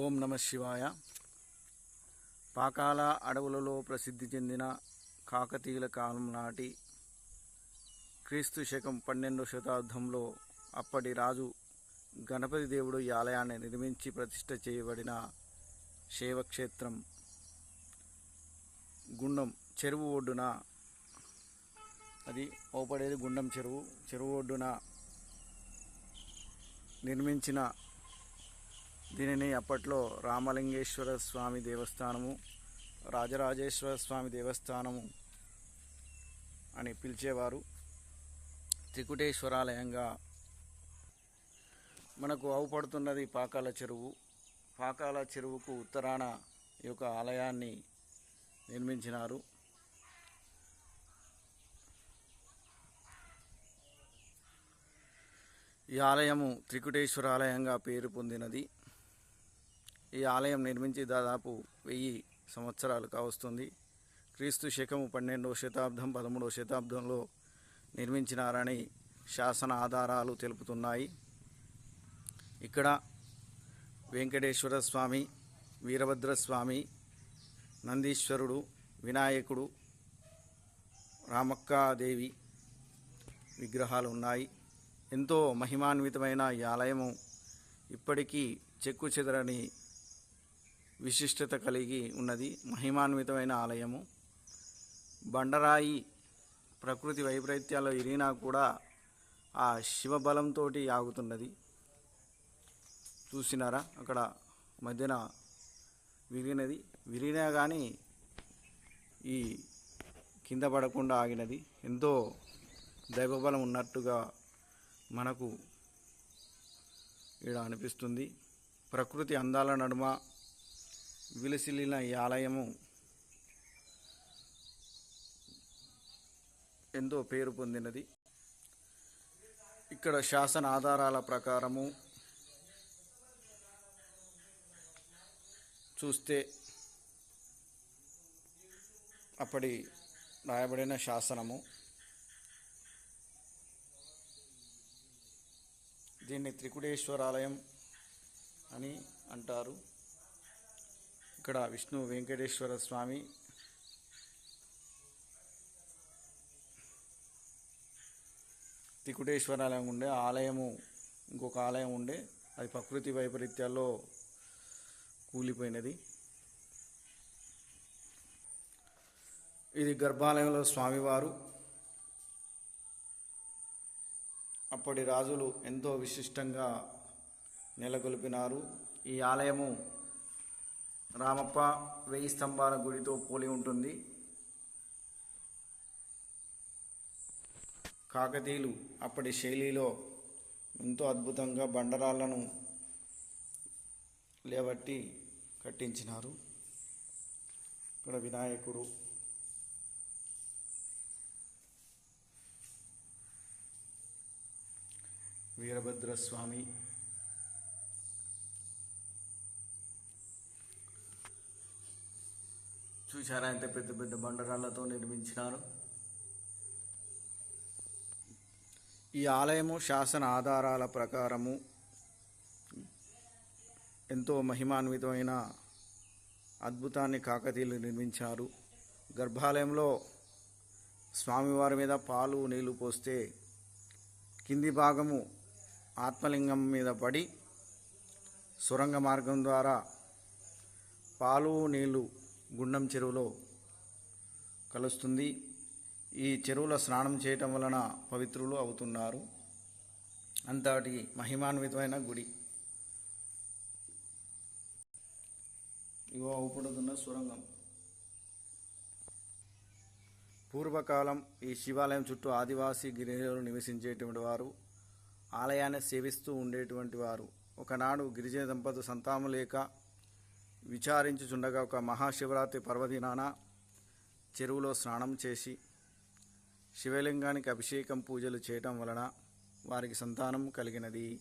ఓం నమ శివాయ. పాకాల అడవులలో ప్రసిద్ధి చెందిన కాకతీయుల కాలం నాటి క్రీస్తు శకం పన్నెండవ శతాబ్దంలో అప్పటి రాజు గణపతి దేవుడు ఈ ఆలయాన్ని నిర్మించి ప్రతిష్ట చేయబడిన శైవక్షేత్రం గుండం చెరువు ఒడ్డున. అది ఓపడేది గుండం చెరువు. చెరువు ఒడ్డున నిర్మించిన దీనిని అప్పట్లో రామలింగేశ్వర స్వామి దేవస్థానము రాజరాజేశ్వర స్వామి దేవస్థానము అని పిలిచేవారు. త్రికుటేశ్వరాలయంగా మనకు అవుపడుతున్నది పాకాల చెరువు. పాకాల చెరువుకు ఉత్తరాన ఈ యొక్క ఆలయాన్ని నిర్మించినారు. ఈ ఆలయము త్రికుటేశ్వర ఆలయంగా పేరు పొందినది. ఈ ఆలయం నిర్మించి దాదాపు వెయ్యి సంవత్సరాలు కావస్తుంది. క్రీస్తు శకము పన్నెండవ శతాబ్దం పదమూడవ శతాబ్దంలో నిర్మించినారని శాసన ఆధారాలు తెలుపుతున్నాయి. ఇక్కడ వెంకటేశ్వర స్వామి వీరభద్రస్వామి నందీశ్వరుడు వినాయకుడు రామక్కాదేవి విగ్రహాలు ఉన్నాయి. ఎంతో మహిమాన్వితమైన ఈ ఆలయము ఇప్పటికీ చెక్కు చెదరని విశిష్టత కలిగి ఉన్నది మహిమాన్వితమైన ఆలయము. బండరాయి ప్రకృతి వైపరీత్యాల్లో ఇరిగినా కూడా ఆ శివబలంతో ఆగుతున్నది. చూసినారా? అక్కడ మధ్యన విరిగినది. విరిగినా కానీ ఈ కింద పడకుండా ఆగినది. ఎంతో దైవబలం ఉన్నట్టుగా మనకు ఇక్కడ అనిపిస్తుంది. ప్రకృతి అందాల నడుమ విలసిల్లిన ఈ ఆలయము ఎంతో పేరు పొందినది. ఇక్కడ శాసన ఆధారాల ప్రకారము చూస్తే అప్పటి రాయబడిన శాసనము. దీన్ని త్రికుటేశ్వరాలయం అని అంటారు. ఇక్కడ విష్ణు వెంకటేశ్వర స్వామి. త్రికుటేశ్వరాలయం ఉండే ఆలయము ఇంకొక ఆలయం ఉండే అది ప్రకృతి వైపరీత్యాల్లో కూలిపోయినది. ఇది గర్భాలయంలో స్వామివారు. అప్పటి రాజులు ఎంతో విశిష్టంగా నెలకొల్పినారు. ఈ ఆలయము రామప్ప వెయ్యి స్తంభాల గుడితో పోలి ఉంటుంది. కాకతీయులు అప్పటి శైలిలో ఎంతో అద్భుతంగా బండరాళ్ళను లేబట్టి కట్టించినారు. ఇక్కడ వినాయకుడు. వీరభద్రస్వామి. చూశారా? ఎంత పెద్ద పెద్ద బండరాళ్ళతో నిర్మించినారు. ఈ ఆలయము శాసన ఆధారాల ప్రకారము ఎంతో మహిమాన్వితమైన అద్భుతాన్ని కాకతీయులు నిర్మించారు. గర్భాలయంలో స్వామివారి మీద పాలు నీళ్ళు పోస్తే కింది భాగము ఆత్మలింగం మీద పడి సొరంగ మార్గం ద్వారా పాలు నీళ్ళు గుండం చెరువులో కలుస్తుంది. ఈ చెరువులో స్నానం చేయటం వలన పవిత్రులు అవుతున్నారు. అంతటి మహిమాన్వితమైన గుడి. ఇవో అవుపడుతున్న సొరంగం. పూర్వకాలం ఈ శివాలయం చుట్టూ ఆదివాసీ గిరిజనులు నివసించేటువంటి వారు ఆలయాన్ని సేవిస్తూ ఉండేటువంటి వారు. ఒకనాడు గిరిజన దంపతులు సంతానం లేక విచారించుచుండగా ఒక మహాశివరాత్రి పర్వదినాన చెరువులో స్నానం చేసి శివలింగానికి అభిషేకం పూజలు చేయటం వలన వారికి సంతానం కలిగినది.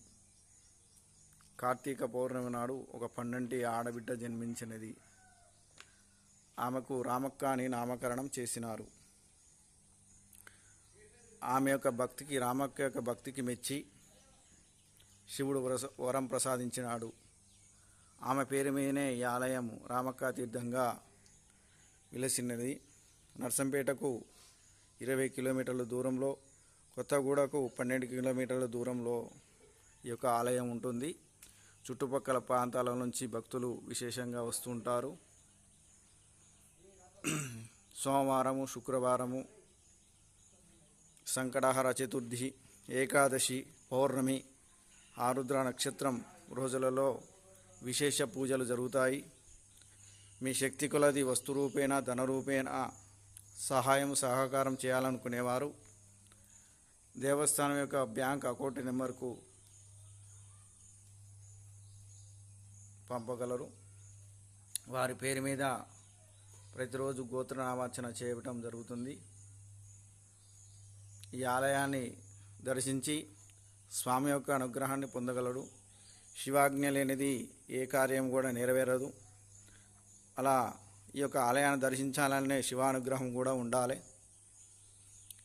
కార్తీక పౌర్ణమి నాడు ఒక పన్నెంటి ఆడబిడ్డ జన్మించినది. ఆమెకు రామక్క అని నామకరణం చేసినారు. ఆమె యొక్క భక్తికి రామక్క యొక్క భక్తికి మెచ్చి శివుడు వరస వరం ప్రసాదించినాడు. ఆమె పేరు మీదనే ఈ ఆలయం రామక్క తీర్థంగా విలసినది నర్సంపేటకు ఇరవై కిలోమీటర్ల దూరంలో కొత్తగూడకు పన్నెండు కిలోమీటర్ల దూరంలో ఈ యొక్క ఆలయం ఉంటుంది. చుట్టుపక్కల ప్రాంతాల నుంచి భక్తులు విశేషంగా వస్తుంటారు. సోమవారము శుక్రవారము సంకటహర చతుర్థి ఏకాదశి పౌర్ణమి ఆరుద్ర నక్షత్రం రోజులలో విశేష పూజలు జరుగుతాయి. మీ శక్తి కొలది వస్తురూపేణ ధనరూపేణ సహాయం సహకారం చేయాలనుకునేవారు. దేవస్థానం యొక్క బ్యాంక్ అకౌంట్ నెంబర్కు పంపగలరు. వారి పేరు మీద ప్రతిరోజు గోత్రనామార్చన చేయటం జరుగుతుంది. ఈ ఆలయాన్ని దర్శించి స్వామి యొక్క అనుగ్రహాన్ని పొందగలడు శివాజ్ఞ లేనిది ఏ కార్యం కూడా నెరవేరదు. అలా ఈ యొక్క ఆలయాన్ని దర్శించాలనే శివానుగ్రహం కూడా ఉండాలి.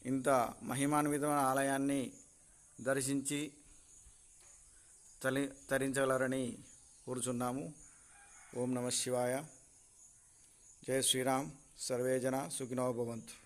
ఇంత మహిమాన్వితమైన ఆలయాన్ని దర్శించి తలి తరించగలరని కూర్చున్నాము. ఓం నమ శివాయ. జయ శ్రీరామ్. సర్వేజన సుఖినో భవంతు.